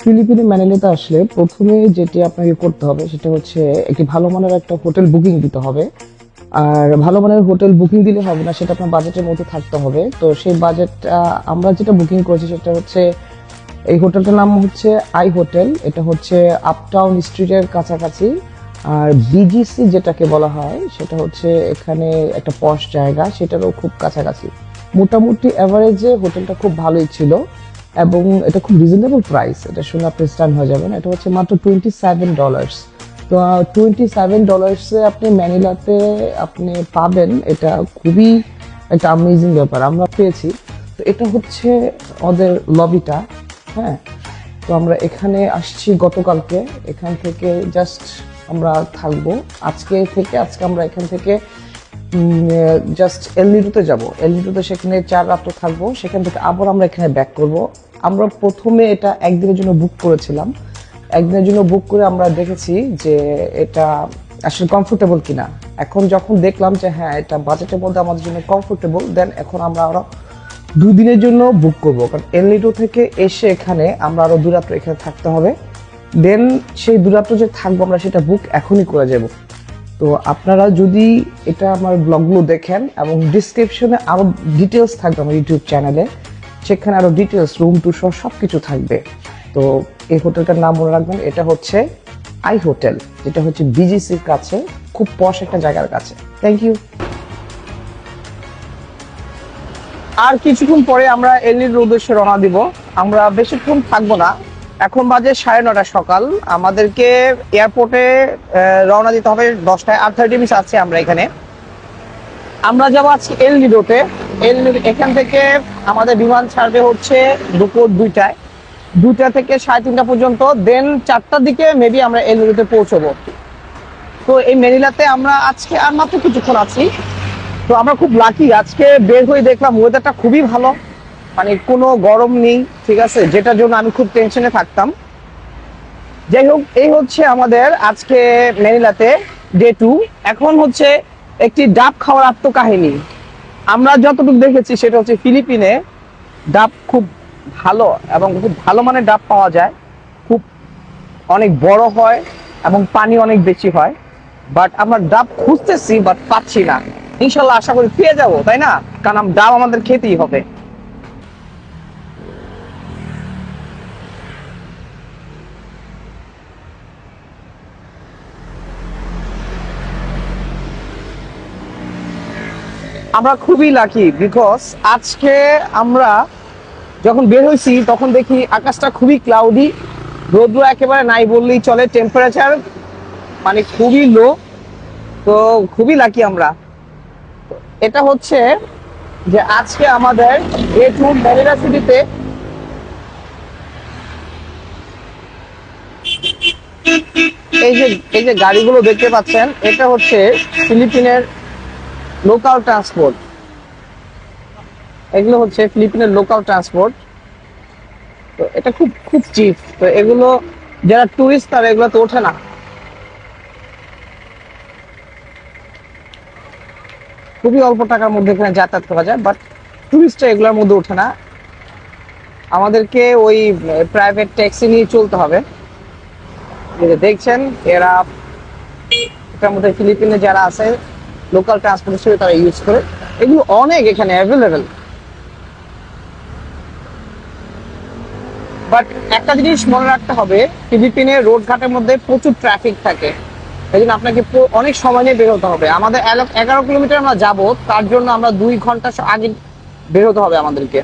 ফিলিপিনে ম্যানিলাতে আসলে প্রথমে যেটি আপনাকে করতে হবে, সেটা হচ্ছে একটি ভালো মানের একটা হোটেল বুকিং দিতে হবে। আর ভালো মানের হোটেল বুকিং দিলে হবে না, সেটা আপনার বাজেটের মধ্যে থাকতে হবে। তো সেই বাজেটটা আমরা যেটা বুকিং করেছি, সেটা হচ্ছে, এই হোটেলটার নাম হচ্ছে আই হোটেল। এটা হচ্ছে আপটাউন স্ট্রিটের কাছাকাছি। আর বিজিসি যেটাকে বলা হয়, সেটা হচ্ছে এখানে একটা পশ জায়গা, সেটারও খুব কাছাকাছি। মোটামুটি অ্যাভারেজে হোটেলটা খুব ভালোই ছিল। এবং এটা খুব রিজনেবল প্রাইস এটা শুনে আপনি স্টান হয়ে যাবেন। এটা হচ্ছে মাত্র টোয়েন্টি সেভেন ডলার্স তো টোয়েন্টি সেভেন ডলার্সে আপনি ম্যানিলাতে আপনি পাবেন। এটা খুবই একটা অ্যামেজিং ব্যাপার, আমরা পেয়েছি। তো এটা হচ্ছে ওদের লবিটা হ্যাঁ? তো আমরা এখানে আসছি গতকালকে। এখান থেকে জাস্ট আমরা থাকব। আজকে থেকে, আজকে আমরা এখান থেকে জাস্ট এলনিডোতে যাব। এলনিডোতে সেখানে চার রাত্র থাকব। সেখান থেকে আবার আমরা এখানে ব্যাক করব। আমরা প্রথমে এটা একদিনের জন্য বুক করেছিলাম। একদিনের জন্য বুক করে আমরা দেখেছি যে এটা আসলে কমফোর্টেবল কিনা। এখন যখন দেখলাম যে হ্যাঁ এটা বাজেটের মধ্যে আমাদের জন্য কমফোর্টেবল দেন এখন আমরা আরও দুই দিনের জন্য বুক করব। কারণ এলনিডো থেকে এসে এখানে আমরা আরও দু রাত্র এখানে থাকতে হবে। দেন সেই দু রাত্র যে থাকব আমরা সেটা বুক এখনই করে যাব। তো আপনারা যদি এটা আমার ব্লগগুলো দেখেন এবং ডিসক্রিপশনে আরও ডিটেলস থাকবে আমার ইউটিউব চ্যানেলে, সেখানে আরও ডিটেলস রুম টু সহ সব কিছু থাকবে। তো এই হোটেলটার নাম মনে রাখবেন, এটা হচ্ছে আই হোটেল যেটা হচ্ছে বিজিসির কাছে, খুব পশ একটা জায়গার কাছে। থ্যাংক ইউ আর কিছুক্ষণ পরে আমরা এলির উদ্দেশ্যে রওনা দিব। আমরা বেশিক্ষণ থাকব না। এখন বাজে সাড়ে নটা সকাল। আমাদেরকে এয়ারপোর্টে রওনা দিতে হবে দশটায়। আট থার্টি মিনিট আছে আমরা এখানে। আমরা যাব আজকে এল নিডোতে এল এখান থেকে আমাদের বিমান ছাড়বে হচ্ছে দুপুর দুইটায়। দুইটা থেকে সাড়ে তিনটা পর্যন্ত। দেন চারটার দিকে মেবি আমরা এল নিডোতে পৌঁছবো। তো এই মেরিলাতে আমরা আজকে আর মাত্র কিছুক্ষণ আছি। তো আমরা খুব লাকি আজকে বের হয়ে দেখলাম ওয়েদারটা খুবই ভালো। মানে কোনো গরম নেই, ঠিক আছে? যেটার জন্য আমি খুব টেনশনে থাকতাম। যাই হোক, এই হচ্ছে আমাদের আজকে ম্যানিলাতে ডে টু এখন হচ্ছে একটি ডাব খাওয়ার আত্মকাহিনী। আমরা যতটুকু দেখেছি সেটা হচ্ছে ফিলিপিনে ডাব খুব ভালো এবং খুব ভালো মানের ডাব পাওয়া যায়। খুব অনেক বড় হয় এবং পানি অনেক বেশি হয়। বাট আমরা ডাব খুঁজতেছি, বাট পাচ্ছি না। ইনশাল্লাহ আশা করি পেয়ে যাব, তাই না? কারণ ডাব আমাদের খেতেই হবে। আমরা খুবই লাকি বিকজ আজকে আমরা যখন বের হয়েছি তখন দেখি আকাশটা খুবই ক্লাউডি রোদ্র একেবারে নাই বললেই চলে। টেম্পারেচার মানে খুবই লো তো খুবই লাকি আমরা। এটা হচ্ছে যে আজকে আমাদের এ টু ম্যারিনা সিটিতে এই যে এই যে গাড়িগুলো দেখতে পাচ্ছেন, এটা হচ্ছে ফিলিপিনের লোকাল ট্রান্সপোর্ট এগুলো হচ্ছে ফিলিপিনের লোকাল ট্রান্সপোর্ট তো এটা খুব খুব চিপ তো এগুলো যারা টুরিস্ট তারা এগুলো তো ওঠে না। খুবই অল্প টাকার মধ্যে এখানে যাতায়াত করা যায় বাট টুরিস্টরা এগুলোর মধ্যে ওঠে না। আমাদেরকে ওই প্রাইভেট ট্যাক্সি নিয়ে চলতে হবে। দেখছেন, এরা এটার মধ্যে ফিলিপিনে যারা আছে লোকাল ট্রান্সপোর্ট হিসেবে তারা ইউজ করে। এগুলো অনেক এখানে অ্যাভেলেবেল বাট একটা জিনিস মনে রাখতে হবে, ফিলিপিনে রোড ঘাটের মধ্যে প্রচুর ট্রাফিক থাকে। এই জন্য আপনাকে অনেক সময় নিয়ে বেরোতে হবে। আমাদের এগারো কিলোমিটার আমরা যাব, তার জন্য আমরা দুই ঘণ্টা আগে বেরোতে হবে আমাদেরকে।